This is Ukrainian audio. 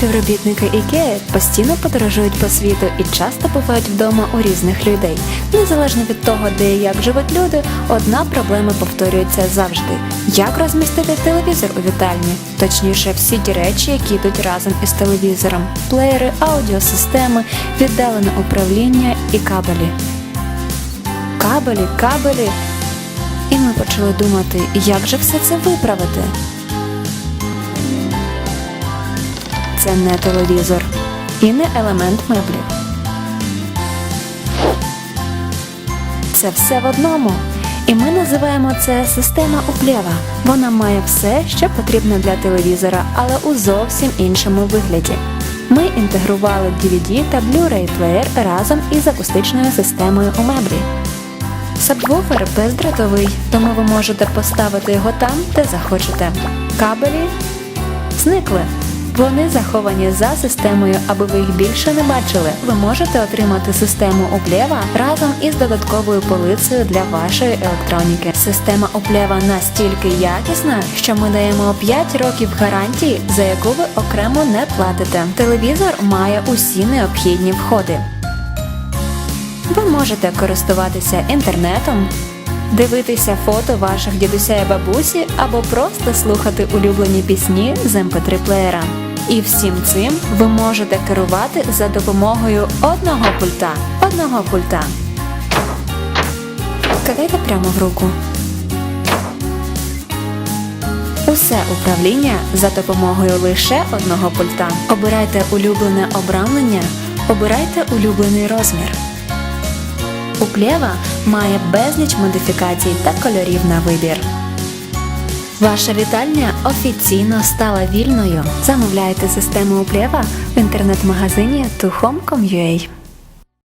Співробітники IKEA постійно подорожують по світу і часто бувають вдома у різних людей. Незалежно від того, де і як живуть люди, одна проблема повторюється завжди: як розмістити телевізор у вітальні, точніше, всі ті речі, які йдуть разом із телевізором, плеєри, аудіосистеми, віддалене управління і кабелі. Кабелі, кабелі. І ми почали думати, як же все це виправити. Це не телевізор і не елемент меблів. Це все в одному. І ми називаємо це система Уплєва. Вона має все, що потрібно для телевізора, але у зовсім іншому вигляді. Ми інтегрували DVD та Blu-ray плеєр разом із акустичною системою у меблі. Сабвуфер бездротовий, тому ви можете поставити його там, де захочете. Кабелі зникли. Вони заховані за системою, аби ви їх більше не бачили. Ви можете отримати систему Оплєва разом із додатковою полицею для вашої електроніки. Система Оплєва настільки якісна, що ми даємо 5 років гарантії, за яку ви окремо не платите. Телевізор має усі необхідні входи. Ви можете користуватися інтернетом, дивитися фото ваших дідуся і бабусі або просто слухати улюблені пісні з mp3 плеєра. І всім цим ви можете керувати за допомогою одного пульта. Одного пульта. Кидайте прямо в руку. Усе управління за допомогою лише одного пульта. Обирайте улюблене обрамлення, обирайте улюблений розмір. Уплєва має безліч модифікацій та кольорів на вибір. Ваша вітальня офіційно стала вільною. Замовляйте систему Уплєва в інтернет-магазині tuhome.com.ua